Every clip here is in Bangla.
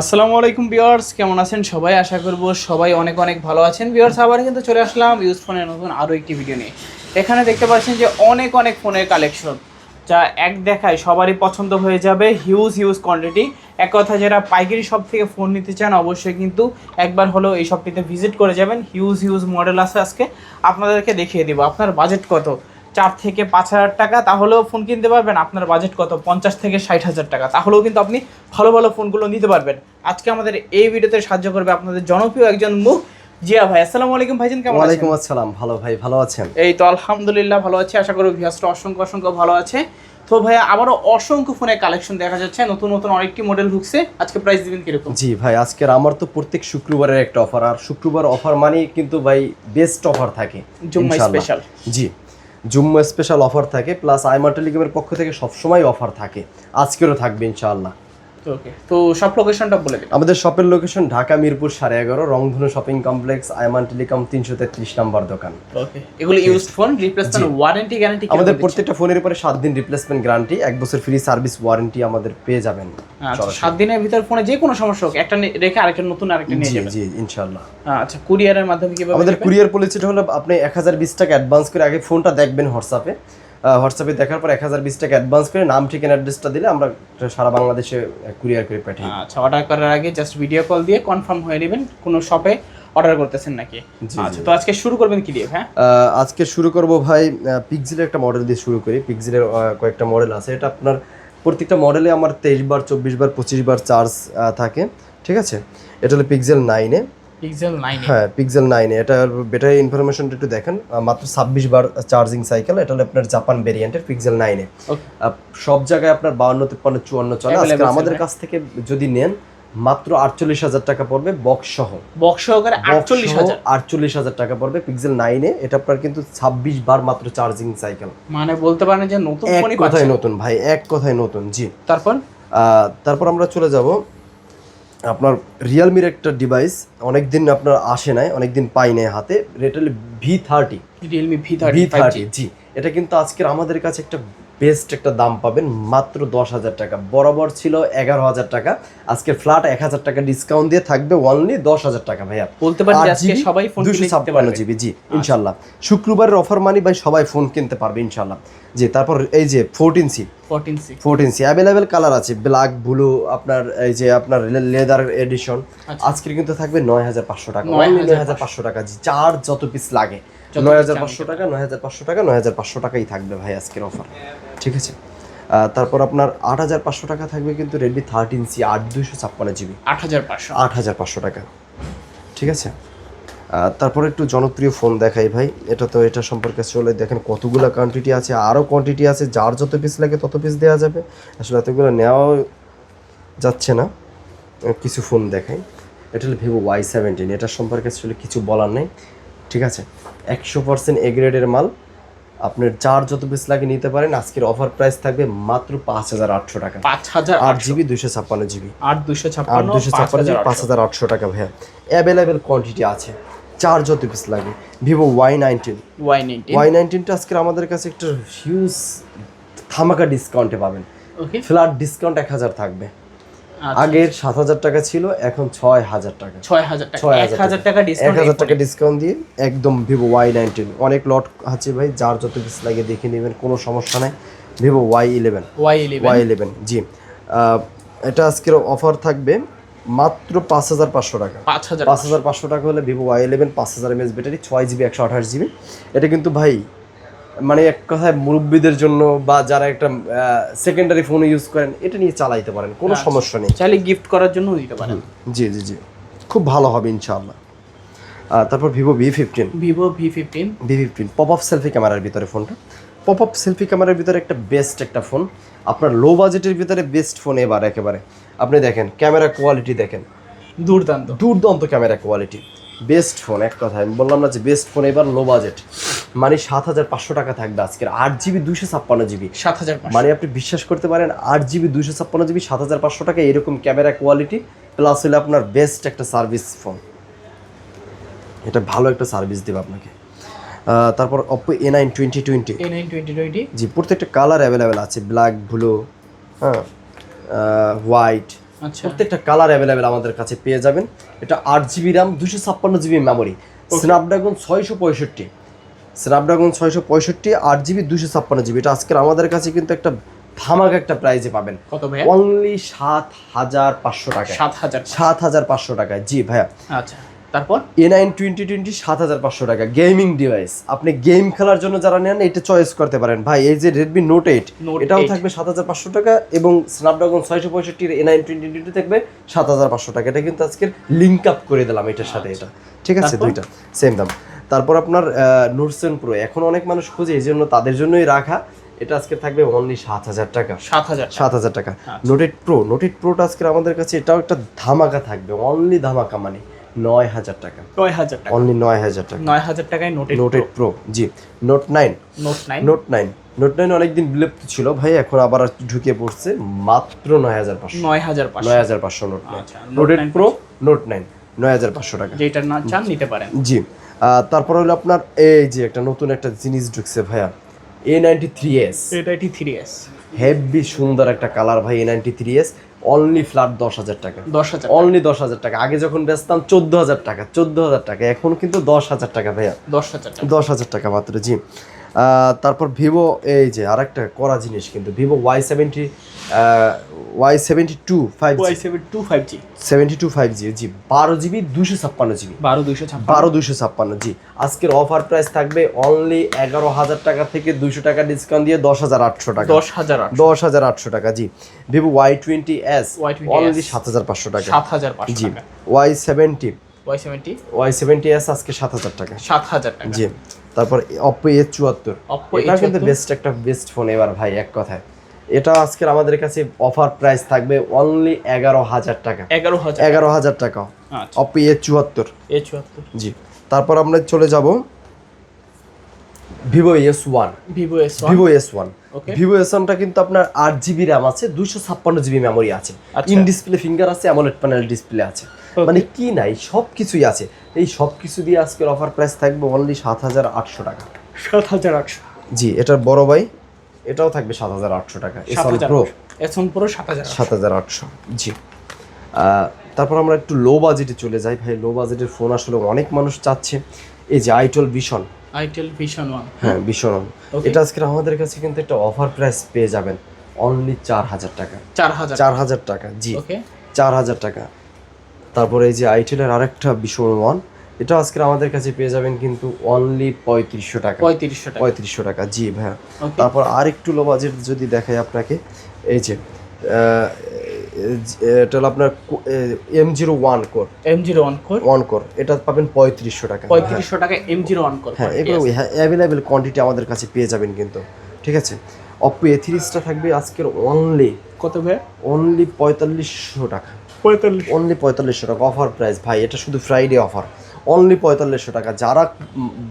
আসসালামু আলাইকুম ভিউয়ার্স, কেমন আছেন সবাই? আশা করব সবাই অনেক অনেক ভালো আছেন। ভিউয়ার্স আবার কিন্তু চলে আসলাম ইউজ ফোনের নতুন আরও একটি ভিডিও নিয়ে। এখানে দেখতে পাচ্ছেন যে অনেক অনেক ফোনের কালেকশন যা এক দেখায় সবারই পছন্দ হয়ে যাবে হিউজ হিউজ কোয়ান্টিটি এক কথা, যারা পাইকারি শপ থেকে ফোন নিতে চান, অবশ্যই কিন্তু একবার হলেও এই শপটিতে ভিজিট করে যাবেন। হিউজ হিউজ মডেল আছে আজকে। আপনাদেরকে দেখিয়ে দিব, আপনার বাজেট কত। চার থেকে পাঁচ হাজার টাকা তাহলেও ফোন কিনতে পারবেন। আপনার বাজেট কত? পঞ্চাশ থেকে ষাট হাজার টাকা। তাহলেও কিন্তু আপনি ভালো ভালো ফোনগুলো নিতে পারবেন। আজকে আমাদের এই ভিডিওতে সাহায্য করবে আপনাদের জনপ্রিয় একজন মুখ জিয়া ভাই। আসসালামু আলাইকুম ভাইজান কেমন আছেন? ওয়ালাইকুম আসসালাম। ভালো ভাই ভালো আছেন? এই তো আলহামদুলিল্লাহ ভালো আছি। আশা করি ভিয়াসটা অসংখ্য অসংখ্য ভালো আছে। তো ভাইয়া আবারও অসংখ্য ফোনের কালেকশন দেখা যাচ্ছে। নতুন নতুন অনেকটি মডেল ঢুকছে। আজকে প্রাইস দিবেন কীরকম? জি ভাই আজকের আমার তো প্রত্যেক শুক্রবারের একটা অফার আর শুক্রবার অফার মানে কিন্তু ভাই বেস্ট অফার থাকে জুম্মা স্পেশাল জি। জুম্মা স্পেশাল অফার থাকে প্লাস আইমার টেলিকমের পক্ষ থেকে সবসময় অফার থাকে। আজকেরও থাকবে, ইনশাআল্লাহ। ওকে তো সব লোকেশনটা বলে দিন। আমাদের শপের লোকেশন ঢাকা মিরপুর সাড়ে এগারো রংধনু শপিং কমপ্লেক্স আইমান টেলিকম তিনশো তেত্রিশ নাম্বার দোকান। ওকে এগুলো used phone replacement warranty guarantee আমাদের প্রত্যেকটা ফোনের উপরে সাত দিন রিপ্লেসমেন্ট গ্যারান্টি এক বছর ফ্রি সার্ভিস ওয়ারেন্টি আমাদের পেয়ে যাবেন আচ্ছা সাত দিনের ভিতর ফোনে যে কোনো সমস্যা হোক একটা রেখে আরেকটা নতুন আরেকটা নিয়ে যাবেন। জি ইনশাআল্লাহ। আচ্ছা কুরিয়ারের মাধ্যমে কীভাবে আমাদের কুরিয়ার পলিসিটা হলো আপনি এক হাজার বিশ টাকা অ্যাডভান্স করে আগে ফোনটা দেখবেন হোয়াটসঅ্যাপে হোয়াটসঅ্যাপে দেখার পর এক হাজার বিশ টাকা অ্যাডভান্স করে নাম ঠিকানা অ্যাড্রেসটা দিলে আমরা সারা বাংলাদেশে কুরিয়ার করে পাঠাই আচ্ছা অর্ডার করার আগে জাস্ট ভিডিও কল দিয়ে কনফার্ম হয়ে নেবেন কোনো শপে অর্ডার করতেছেন নাকি? আচ্ছা তো আজকে শুরু করবেন কি দিয়ে হ্যাঁ? আজকে শুরু করব ভাই পিক্সেলের একটা মডেল দিয়ে শুরু করি। পিক্সেলের কয়েকটা মডেল আছে। এটা আপনার প্রত্যেকটা মডেলে আমার তেইশ বার চব্বিশ বার পঁচিশ বার চার্জ থাকে। ঠিক আছে? এটা হলো পিক্সেল নাইনে পিক্সেল নাইন হ্যাঁ পিক্সেল নাইনে এটা ব্যাটারি ইনফরমেশনটা একটু দেখেন। মাত্র ছাব্বিশ বার চার্জিং সাইকেল এটা আপনার জাপান ভেরিয়েন্টের পিক্সেল নাইনে ওকে সব জায়গায় আপনার বাউন্ন তিপ্পান্ন চুয়ান্ন চলে। আজকে আমাদের কাছ থেকে যদি নেন মাত্র আটচল্লিশ হাজার টাকা পড়বে বক্স সহ। বক্স সহকারে আটচল্লিশ হাজার। আটচল্লিশ হাজার টাকা পড়বে পিক্সেল নাইনে এটা আপনার কিন্তু ছাব্বিশ বার মাত্র চার্জিং সাইকেল মানে বলতে পারেন যে নতুন এক কথায় নতুন ভাই এক কথায় নতুন জি। তারপর? তারপর আমরা চলে যাব আপনার রিয়েলমির একটা ডিভাইস অনেক দিন আপনার আসে নাই অনেক দিন পাই নাই হাতে rattle V thirty Realme V thirty জি। এটা কিন্তু আজকের আমাদের কাছে একটা বেস্ট একটা দাম পাবেন মাত্র দশ হাজার টাকা। বরাবর ছিল এগারো হাজার টাকা। আজকে ফ্ল্যাট এক হাজার টাকা ডিসকাউন্ট দিয়ে থাকবে অনলি দশ হাজার টাকা ভাইয়া। বলতে আজকে সবাই ফোন দুশো ছাপ্পান্ন জিবি জি ইনশাল্লাহ শুক্রবারের অফার মানি ভাই সবাই ফোন কিনতে পারবে ইনশাল্লাহ জি তারপর এই যে fourteen C fourteen six fourteen C available colour আছে ব্ল্যাক ব্লু আপনার এই যে আপনার লেদার এডিশন আচ্ছা। আজকের কিন্তু থাকবে নয় হাজার পাঁচশো টাকা। নয় হাজার পাঁচশো টাকা। জি চার যত পিস লাগে। নয় হাজার পাঁচশো টাকা নয় হাজার পাঁচশো টাকা নয় হাজার পাঁচশো টাকাই থাকবে ভাই আজকের অফার ঠিক আছে? তারপর আপনার আট হাজার পাঁচশো টাকা থাকবে কিন্তু রেডমি থার্টিন সি আট দুইশো ছাপ্পান্ন জিবি। আট হাজার পাঁচশো। আট হাজার পাঁচশো টাকা। ঠিক আছে? তারপর একটু জনপ্রিয় ফোন দেখাই ভাই। এটা তো এটা সম্পর্কে চলে দেখেন কতগুলো কোয়ান্টিটি আছে আরও কোয়ান্টিটি আছে যার যত পিস লাগে তত পিস দেওয়া যাবে। আসলে এতগুলো নেওয়াও যাচ্ছে না। কিছু ফোন দেখাই। এটা হলো ভিভো ওয়াই সেভেন্টিন এটার সম্পর্কে আসলে কিছু বলার নেই। ঠিক আছে? একশো পার্সেন্ট এগ্রেডের মাল। আপনার চার যত পিস লাগে নিতে পারেন আজকের অফার প্রাইস থাকবে মাত্র পাঁচ হাজার আটশো টাকা। পাঁচ হাজার আট জিবি দুইশো ছাপ্পান্ন জিবি আট দুশো আট ছাপ্পান্ন দুশো ছাপ্পান্ন হাজার পাঁচ হাজার আটশো টাকা ভাইয়া। অ্যাভেলেবেল কোয়ান্টিটি আছে। চার যত পিস লাগে। Vivo Y nineteen Y nineteen Y নাইনটিনটা আজকে আমাদের কাছে একটা হিউজ ধামাকা ডিসকাউন্টে পাবেন। ওকে ফ্ল্যাট ডিসকাউন্ট এক হাজার থাকবে। আগের সাত হাজার টাকা ছিল এখন ছয় হাজার টাকা। ছয় হাজার টাকা এক হাজার টাকা এক ডিসকাউন্ট হাজার টাকা ডিসকাউন্ট দিয়ে একদম ভিভো ওয়াই নাইনটিন অনেক লট আছে ভাই যার যত পিস লাগে দেখে নেবেন কোনো সমস্যা নাই। Vivo Y eleven Y eleven Y eleven জি। এটা আজকের অফার থাকবে মাত্র পাঁচ হাজার পাঁচশো টাকা। পাঁচ হাজার পাঁচ হাজার পাঁচশো টাকা হলে ভিভো ওয়াই ইলেভেন পাঁচ হাজার এমএস ব্যাটারি ছয় জিবি একশো আঠাশ জিবি এটা কিন্তু ভাই মানে এক কথায় মুরব্বীদের জন্য বা যারা একটা সেকেন্ডারি ফোন ইউজ করেন এটা নিয়ে চালাইতে পারেন কোনো আচ্ছা। সমস্যা নেই। চাইলে গিফট করার জন্য দিতে পারেন। জি জি জি। খুব ভালো হবে ইনশাআল্লাহ। তারপর Vivo V fifteen. Vivo V fifteen. V fifteen pop up selfie ক্যামেরার ভিতরে ফোনটা পপ আপ সেলফি ক্যামেরার ভিতরে একটা বেস্ট একটা ফোন আপনার লো বাজেটের ভিতরে বেস্ট ফোন এবার একেবারে। আপনি দেখেন ক্যামেরা কোয়ালিটি দেখেন। দুর্দান্ত। দুর্দান্ত ক্যামেরা কোয়ালিটি বেস্ট ফোন এক কথা আমি বললাম না যে বেস্ট ফোন এবার লো বাজেট মানে সাত হাজার পাঁচশো টাকা থাকবে আজকের। আট জিবি দুইশো ছাপ্পান্ন জিবি। সাত হাজার মানে আপনি বিশ্বাস করতে পারেন আট জিবি দুইশো ছাপ্পান্ন জিবি সাত হাজার পাঁচশো টাকা এরকম ক্যামেরা কোয়ালিটি প্লাস হলে আপনার বেস্ট একটা সার্ভিস ফোন এটা ভালো একটা সার্ভিস দেবে আপনাকে। তারপর Oppo A nine twenty twenty A nine twenty twenty জি প্রত্যেকটা কালার অ্যাভেলেবেল আছে ব্ল্যাক ব্লু হ্যাঁ হোয়াইট আচ্ছা। প্রত্যেকটা কালার অ্যাভেলেবেল আমাদের কাছে পেয়ে যাবেন। এটা আট জিবি র্যাম দুশো ছাপ্পান্ন জিবি মেমোরি স্ন্যাপড্রাগন ছয়শো পঁয়ষট্টি। স্ন্যাপড্রাগন ছয়শো পঁয়ষট্টি আট জিবি দুশো ছাপ্পান্ন জিবি। এটা আজকের আমাদের কাছে কিন্তু একটা ধামাকা একটা প্রাইজে পাবেন। কত অনলি সাত হাজার পাঁচশো টাকা সাত হাজার সাত হাজার পাঁচশো টাকায়। জি ভাইয়া। আচ্ছা তারপর? এ নাইন টোয়েন্টি টোয়েন্টি সাত হাজার পাঁচশো টাকা। গেমিং ডিভাইস আপনি গেম খেলার জন্য যারা নেন এটা চয়েস করতে পারেন। ভাই এই যে রেডমি নোট এইট এটাও থাকবে সাত হাজার পাঁচশো টাকা এবং স্ন্যাপড্রাগন ছয়শো পঁয়ষট্টির এ নাইন টোয়েন্টি টোয়েন্টি থাকবে সাত হাজার পাঁচশো টাকা। এটা কিন্তু আজকের লিঙ্ক আপ করে দিলাম এটার সাথে এটা। ঠিক আছে দুইটা। সেম দাম। তারপর আপনার নোটসেন প্রো এখন অনেক মানুষ খুঁজে এই জন্য তাদের জন্যই রাখা। এটা আজকে থাকবে অনলি সাত হাজার টাকা। সাত হাজার সাত হাজার টাকা। নোটেড প্রো নোটেড প্রোটা আজকে আমাদের কাছে এটাও একটা ধামাকা থাকবে। অনলি ধামাকা মানে নয় হাজার টাকা। নয় হাজার টাকা। অনলি নয় হাজার টাকা। নয় হাজার টাকায় note eight note eight pro জি। Note nine note nine note nine note nine অনেকদিন বিলুপ্ত ছিল ভাই এখন আবার ঢুকে পড়ছে। মাত্র নয় হাজার পাঁচশো। নয় হাজার পাঁচশো। নয় হাজার পাঁচশো note nine note eight pro note nine নয় হাজার পাঁচশো টাকা। যেটা না চান নিতে পারেন। জি। তারপর হলো আপনার এই যে একটা নতুন একটা জিনিস ঢুকছে ভাইয়া A ninety three S A ninety three S heavy সুন্দর একটা কালার ভাই A ninety three S only flat দশ হাজার টাকা। দশ হাজার অনলি দশ হাজার টাকা। আগে যখন বেচতাম চোদ্দ হাজার টাকা চোদ্দ হাজার টাকা। এখন কিন্তু দশ হাজার টাকা ভাইয়া। দশ হাজার দশ হাজার টাকা মাত্র জি। তারপর ভিভো এই যে আর একটা করা জিনিস কিন্তু Vivo Y seventy Y seventy two five Y seven two five G seventy two five G. জি বারো জিবি দুশো ছাপ্পান্ন জিবি বারো ছাপ্পান্ন। বারো দুশো ছাপ্পান্ন জি। আজকের অফার প্রাইস থাকবে অনলি এগারো হাজার টাকা থেকে দুশো টাকা ডিসকাউন্ট দিয়ে দশ হাজার আটশো টাকা। দশ হাজার দশ হাজার আটশো টাকা জি। Vivo Y twenty S Y20s only সাত হাজার পাঁচশো টাকা। সাত হাজার পাঁচশো জি Y seventy Y seventy Y seventy S আজকে সাত হাজার টাকা। সাত হাজার টাকা। জি তারপর অপো এ চুয়াত্তর। এটা কিন্তু বেস্ট একটা বেস্ট ফোন এবার ভাই এক কথায়। এটা আজকের আমাদের কাছে অফার প্রাইস থাকবে অনলি এগারো হাজার টাকা। এগারো হাজার এগারো হাজার টাকা। আচ্ছা। অপো এ চুয়াত্তর। এ চুয়াত্তর। জি তারপর আমরা চলে যাব Vivo S one Vivo S Vivo S one Vivo S ওয়ানটা কিন্তু আপনার আট জিবি র্যাম আছে দুইশো ছাপ্পান্ন জিবি মেমোরি আছে। ইন ডিসপ্লে ফিঙ্গার আছে অ্যামোলেড প্যানেল ডিসপ্লে আছে। মানে কি নাই সব কিছুই আছে। এই সব কিছু দিয়ে আজকের অফার প্রাইস থাকবে অনলি সাত হাজার আটশো টাকা। সাত হাজার আটশো। জি এটার বড় ভাই এটাও থাকবে সাত হাজার আটশো টাকা। S one pro S one pro সাত হাজার সাত হাজার আটশো জি। তারপর আমরা একটু লো বাজেটে চলে যাই। ভাই লো বাজেটের ফোন আসলে অনেক মানুষ চাচ্ছে। এই যে itel vision itel vision one. হ্যাঁ ভীষণ Okay. এটা আজকে আমাদের কাছে কিন্তু একটা অফার প্রাইস পেয়ে যাবেন। অনলি চার হাজার টাকা। চার হাজার চার হাজার টাকা জি। ওকে চার হাজার টাকা। তারপরে এই যে আইটেলের আরেকটা ভীষণ ওয়ান এটা আজকে আমাদের কাছে পেয়ে যাবেন কিন্তু অনলি পঁয়ত্রিশশো টাকা। পঁয়ত্রিশশো টাকা। পঁয়ত্রিশশো টাকা জি ভাইয়া। তারপর আর একটু লো বাজেট যদি দেখাই আপনাকে এই যে এটা হলো আপনার M zero one core M zero one core one core এটা পাবেন পঁয়ত্রিশশো টাকা। পঁয়ত্রিশশো টাকা এম জিরো ওয়ান কোর হ্যাঁ এগুলো অ্যাভেলেবেল কোয়ান্টিটি আমাদের কাছে পেয়ে যাবেন কিন্তু। ঠিক আছে? অপো এ থ্রিসটা থাকবে আজকের অনলি কত ভাই? অনলি পঁয়তাল্লিশশো টাকা। পঁয়তাল্লিশ। অনলি পঁয়তাল্লিশশো টাকা অফার প্রাইস ভাই এটা শুধু ফ্রাইডে অফার অনলি পঁয়তাল্লিশশো টাকা। যারা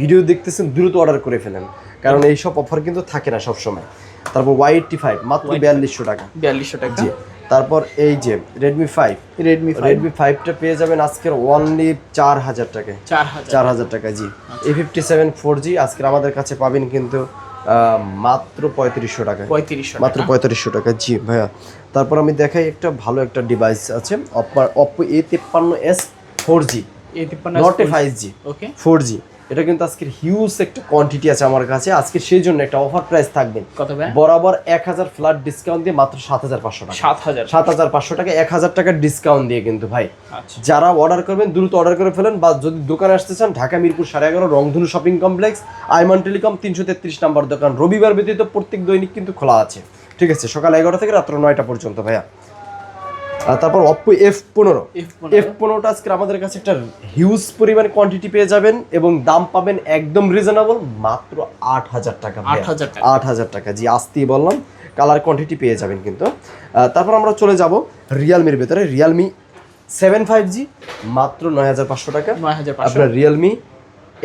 ভিডিও দেখতেছেন দ্রুত অর্ডার করে ফেলেন। কারণ এইসব অফার কিন্তু থাকে না সবসময়। তারপর ওয়াই এইটটি ফাইভ মাত্র বিয়াল্লিশশো টাকা। বিয়াল্লিশশো টাকা। তারপর এই যে রেডমি ফাইভ রেডমি রেডমি ফাইভটা পেয়ে যাবেন আজকের অনলি চার হাজার টাকায়। চার হাজার। টাকা জি। A fifty seven four G আজকের আমাদের কাছে পাবেন কিন্তু মাত্র পঁয়ত্রিশশো টাকা পঁয়ত্রিশশো মাত্র পঁয়ত্রিশশো টাকা জি ভাইয়া। তারপর আমি দেখাই একটা ভালো একটা ডিভাইস আছে অপো এ তিপ্পান্ন S four G not a five G okay four G এটা কিন্তু আজকের হিউজ একটা কোয়ান্টিটি আছে আমার কাছে। আজকে সেই জন্য একটা অফার প্রাইস থাকবে। কত বরাবর এক হাজার ফ্ল্যাট ডিসকাউন্ট দিয়ে মাত্র সাত হাজার পাঁচশো টাকা। সাত হাজার? সাত হাজার পাঁচশো টাকা এক হাজার টাকার ডিসকাউন্ট দিয়ে কিন্তু ভাই। আচ্ছা। যারা অর্ডার করবেন দ্রুত অর্ডার করে ফেলেন বা যদি দোকানে আসতে চান ঢাকা মিরপুর সাড়ে এগারো রংধনু শপিং কমপ্লেক্স আইমান টেলিকম তিনশো তেত্রিশ নাম্বার দোকান। রবিবার ব্যতীত প্রত্যেক দৈনিক কিন্তু খোলা আছে। ঠিক আছে সকাল এগারো থেকে রাত্র নয়টা পর্যন্ত ভাইয়া। তারপর অপ্পো এফ পনেরো। এফ পনেরোটা আজকে আমাদের কাছে একটা হিউজ পরিমাণ কোয়ান্টিটি পেয়ে যাবেন এবং দাম পাবেন একদম রিজনেবল মাত্র আট হাজার টাকা। আট হাজার টাকা। আট হাজার টাকা জি আসতেই বললাম। কালার কোয়ান্টিটি পেয়ে যাবেন কিন্তু। তারপর আমরা চলে যাব রিয়ালমির ভেতরে। রিয়ালমি সেভেন ফাইভ জি মাত্র নয় হাজার পাঁচশো টাকা। নয় হাজার পাঁচশো। আপনার রিয়েলমি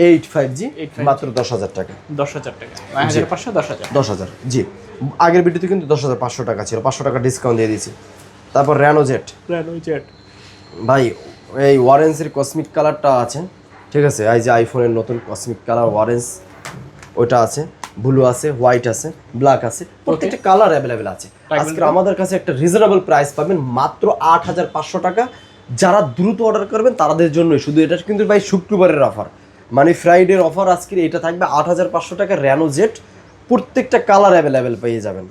এইট ফাইভ জি মাত্র দশ হাজার টাকা। দশ হাজার টাকা। পাঁচশো দশ হাজার। দশ হাজার জি। আগের ভিডিওতে কিন্তু দশ হাজার পাঁচশো টাকা ছিল। পাঁচশো টাকা ডিসকাউন্ট দিয়ে দিয়েছি। তারপর র্যানোজেট জেট ভাই এই ওয়ারেন্সের কসমিক কালারটা আছে ঠিক আছে? এই যে আইফোনের নতুন কসমিক কালার ওয়ারেন্স ওইটা আছে ব্লু আছে হোয়াইট আছে ব্ল্যাক আছে প্রত্যেকটা কালার অ্যাভেলেবেল আছে। আজকে আমাদের কাছে একটা রিজনেবল প্রাইস পাবেন মাত্র আট হাজার পাঁচশো টাকা। যারা দ্রুত অর্ডার করবেন তাদের জন্যই। শুধু এটা কিন্তু ভাই শুক্রবারের অফার মানে ফ্রাইডের অফার আজকে এটা থাকবে আট হাজার পাঁচশো টাকা র্যানো জেট প্রত্যেকটা কালার অ্যাভেলেবেল পেয়ে যাবেন।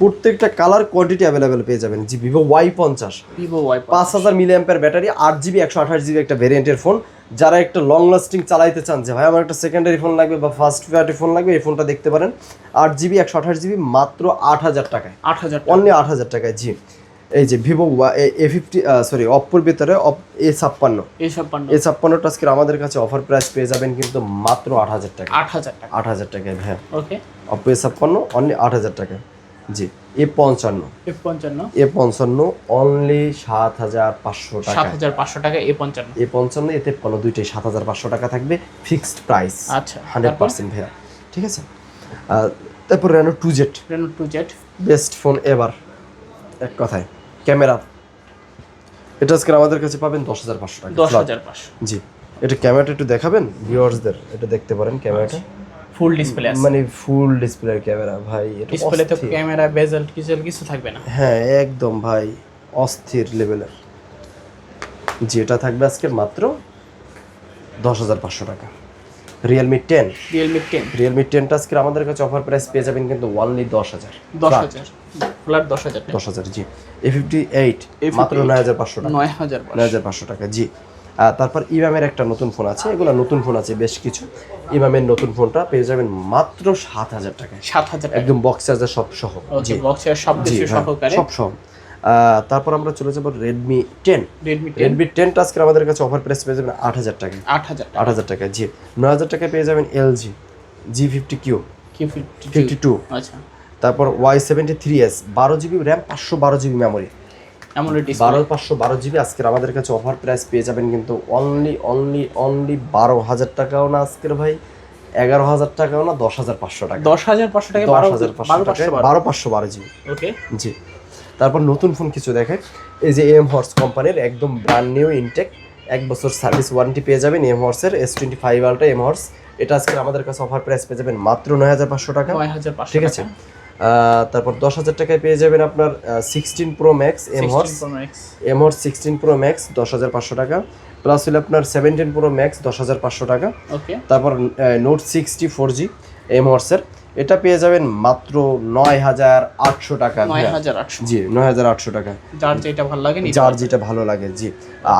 প্রত্যেকটা কালার কোয়ান্টিটি অ্যাভেলেবেল পেয়ে যাবেন। জি ভিভো ওয়াই পঞ্চাশ। ভিভো ওয়াই পাঁচ হাজার মিলি অ্যাম্পের ব্যাটারি আট জিবি একশো আঠাশ জিবি একটা ভেরিয়েন্টের ফোন যারা একটা লং লাস্টিং চালাইতে চান যে ভাই আমার একটা সেকেন্ডারি ফোন লাগবে বা ফার্স্ট প্রায়োরিটি ফোন লাগবে এই ফোনটা দেখতে পারেন। আট জিবি একশো আঠাশ জিবি মাত্র আট হাজার টাকায়। আট হাজার অনলি আট হাজার টাকায় জি। এই যে ভিভো এ ফিফটি সরি অপ্পোর ভিতরে এ ছাপ্পান্ন। এইসব পান্ড এ ছাপ্পান্নটা আজকে আমাদের কাছে অফার প্রাইস পেয়ে যাবেন কিন্তু মাত্র আট হাজার টাকা আট হাজার টাকা। আট হাজার টাকায় হ্যাঁ। ওকে অপ্পো এ ছাপ্পান্ন অনলি আট হাজার টাকায়। জি এ পঞ্চান্ন। এফ পঞ্চান্ন। এ পঞ্চান্ন অনলি সাত হাজার পাঁচশো সাত টাকা হাজার পাঁচশো টাকা এ পঞ্চান্ন। এ পঞ্চান্ন এতে কোনো দুইটাই সাত হাজার পাঁচশো টাকা থাকবে ফিক্সড প্রাইস আচ্ছা হান্ড্রেড পার্সেন্ট ভাইয়া ঠিক আছে? তারপর Reno two Z Reno two Z best phone এবার এক কথায়। ক্যামেরা এটা আজকে আমাদের কাছে পাবেন দশ হাজার পাঁচশো টাকা। দশ হাজার পাঁচশো। জি এটা ক্যামেরাটা একটু দেখাবেন ভিউয়ার্সদের এটা দেখতে পারেন ক্যামেরাটা। ফুল ডিসপ্লে আছে। মানে ফুল ডিসপ্লে ক্যামেরা ভাই এটা ডিসপ্লেতে। ক্যামেরা বেজেল কিছু কিছু থাকবে না। হ্যাঁ একদম ভাই অস্থির লেভেলের এটা থাকবে আজকে মাত্র দশ হাজার পাঁচশো টাকা। Realme ten Realme ten Realme টেনটা আজকে আমাদের কাছে অফার প্রাইস পেয়ে যাবেন কিন্তু ওয়ানলি দশ হাজার। দশ হাজার। ফ্ল্যাট দশ হাজার দশ হাজার জি। এ ফিফটি এইট A58 মাত্র নয় হাজার পাঁচশো টাকা। নয় হাজার নয় হাজার পাঁচশো টাকা জি। তারপর ইমামের একটা নতুন ফোন আছে এগুলো নতুন ফোন আছে বেশ কিছু। ইমামের নতুন ফোনটা পেয়ে যাবেন মাত্র সাত হাজার টাকায়। সাত হাজার একদম বক্স চার্জার সব সহ। সব কিছু হ্যাঁ, সব সহ। তারপর আমরা চলে যাব রেডমি টেন রেডমি টেন টেনটা আজকে আমাদের কাছে অফার প্রাইস পেয়ে যাবেন আট হাজার টাকায়। আট হাজার আট হাজার টাকায় জি। নয় হাজার টাকায় পেয়ে যাবেন LG G fifty Q fifty fifty two আচ্ছা। তারপর ওয়াই সেভেন্টি থ্রি এস বারো জিবি র্যাম পাঁচশো বারো জিবি মেমোরি ডিসপ্লে বারো পাঁচশো বারো জিবি আজকের আমাদের কাছে অফার প্রাইস পেয়ে যাবেন কিন্তু অনলি অনলি অনলি বারো হাজার টাকাও না আজকের ভাই এগারো হাজার টাকাও না দশ হাজার পাঁচশো টাকা। দশ হাজার পাঁচশো টাকা দশ হাজার পাঁচশো বারো বারো। পাঁচশো বারো জিবি। ওকে জি। তারপর নতুন ফোন কিছু দেখে এই যে এম হর্স কোম্পানির একদম ব্র্যান্ড নিউ ইনটেক এক বছর সার্ভিস ওয়ারেন্টি পেয়ে যাবেন M হর্সের S twenty five ultra M horse এটা আজকে আমাদের কাছে অফার প্রাইস পেয়ে যাবেন মাত্র নয় হাজার পাঁচশো টাকা। নয় হাজার পাঁচশো ঠিক আছে? তারপর দশ হাজার টাকায় পেয়ে যাবেন আপনার sixteen pro max M horse M horse sixteen pro max দশ হাজার পাঁচশো টাকা। প্লাস হলে আপনার সেভেন্টিন প্রো ম্যাক্স দশ হাজার পাঁচশো টাকা। তারপর note sixty four G M হর্সের এটা পেয়ে যাবেন মাত্র নয় হাজার আটশো টাকা। নয় হাজার আটশো। জি নয় হাজার আটশো টাকা। যার যেটা ভালো লাগে যার যেটা ভালো লাগে জি।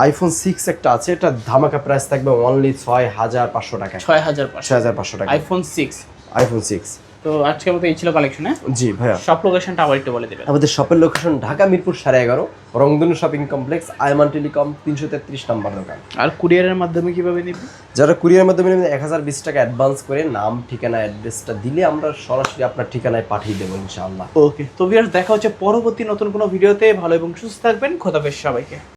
আইফোন সিক্স একটা আছে এটা ধামাকা প্রাইস থাকবে অনলি ছয় হাজার পাঁচশো টাকা। ছয় হাজার ছয় হাজার পাঁচশো টাকা। আইফোন সিক্স আইফোন সিক্স তো আজকের মতো এই ছিল কালেকশন জি ভাইয়া। সব লোকেশনটা আবার একটু বলে দেবেন। আমাদের শপের লোকেশন ঢাকা মিরপুর সাড়ে এগারো রংধনু শপিং কমপ্লেক্স আয়মান টেলিকম তিনশো তেত্রিশ নাম্বার দোকান। আর কুরিয়ারের মাধ্যমে কীভাবে নিবে? যারা কুরিয়ার মাধ্যমে নেবেন এক হাজার বিশ টাকা অ্যাডভান্স করে নাম ঠিকানা অ্যাড্রেসটা দিলে আমরা সরাসরি আপনার ঠিকানায় পাঠিয়ে দেবো ইনশাআল্লাহ। ওকে তো ভিউয়ার্স দেখা হচ্ছে পরবর্তী নতুন কোনো ভিডিওতে। ভালো এবং সুস্থ থাকবেন। খোদাফেজ সবাইকে।